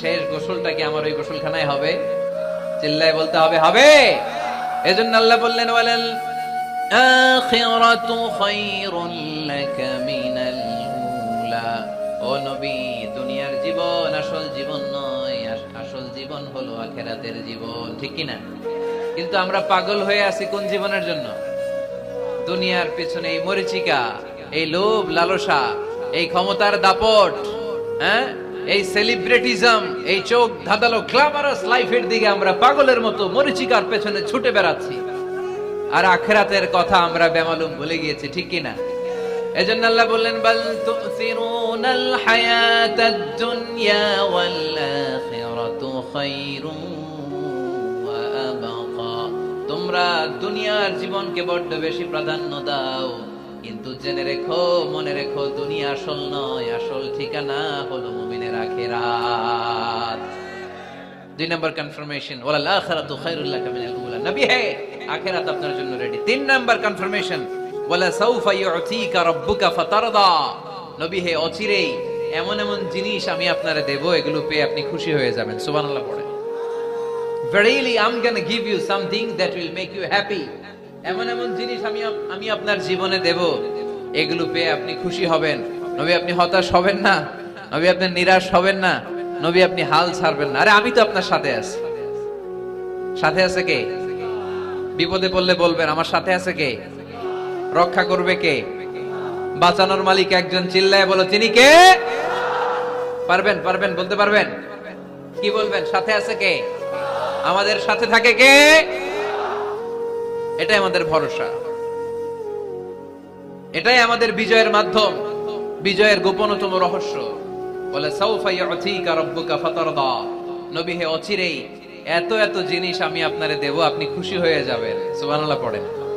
শেষ গোসলটা কি আমার ওই গোসলখানায় হবে? চিল্লায় বলতে হবে হবে। এজন্য আল্লাহ বললেন বলেন আখিরাতু খায়রুন লাকা মিনাল উলা। ও নবী, দুনিয়ার জীবন আসল জীবন নয়, আস- আসল জীবন হলো আখেরাতের জীবন, ঠিক কি না কিন্তু আমরা পাগল হয়ে আছি কোন জীবনের জন্য? দুনিয়ার পেছনে এই মরিচিকা, এই লোভ লালসা, এই ক্ষমতার দাপট হ্যাঁ? এই সেলিব্রিটিজম এই চোখ ধাঁধালো গ্ল্যামারাস লাইফের দিকে আমরা পাগলের মতো মরিচিকার পেছনে ছুটে বেড়াচ্ছি। আর আখেরাতের কথা আমরা বেমালুম ভুলে গিয়েছি, ঠিক কি না? এজন্য আল্লাহ বললেন, বাল তুসিরুনাল হায়াতাদ দুনিয়া ওয়াল আখিরাতু খায়রুন ওয়া আবকা। তোমরা দুনিয়ার জীবনকে বড্ড বেশি প্রাধান্য দাও। কিন্তু জেনে রেখো, মনে রেখো, দুনিয়া আসল নয়, আসল ঠিকানা হলো মুমিনের আখেরাত। দুই কনফার্মেশন উলা। নবী, হে, আখিরাত আপনার জন্য রেডি তিন কনফার্মেশন ওয়ালা সাউফা ইউতিকা রাব্বুকা ফাতারদা। নবী, হে, অচিরেই এমন এমন জিনিস আমি আপনারে দেব, এগুলো পেয়ে আপনি খুশি হয়ে যাবেন। সুবহানাল্লাহ give you something that will make you happy. এমন এমন জিনিস আমি আমি আপনার জীবনে দেব। এগুলো পেয়ে আপনি খুশি হবেন। নবী, আপনি হতাশ হবেন না? নবী, আপনি নিরাশ হবেন না? নবী, আপনি হাল ছাড়বেন না। আরে, আমি তো আপনার সাথে আছি। সাথে আছে কে? বিপদে পড়লে বলবেন, আমার সাথে আছে কে? রক্ষা করবে কে? বাঁচানোর মালিক একজন চিল্লায় বলো, তিনি কে? পারবেন পারবেন, বলতে পারবেন? কি বলবেন? সাথে আছে কে? আমাদের সাথে থাকে কে? এটাই আমাদের ভরসা। এটাই আমাদের বিজয়ের মাধ্যম, বিজয়ের গোপনতম রহস্য। বলে নবী হে অচিরেই, এত এত জিনিস আমি আপনারে দেব, আপনি খুশি হয়ে যাবেন। সুবহানাল্লাহ পড়েন।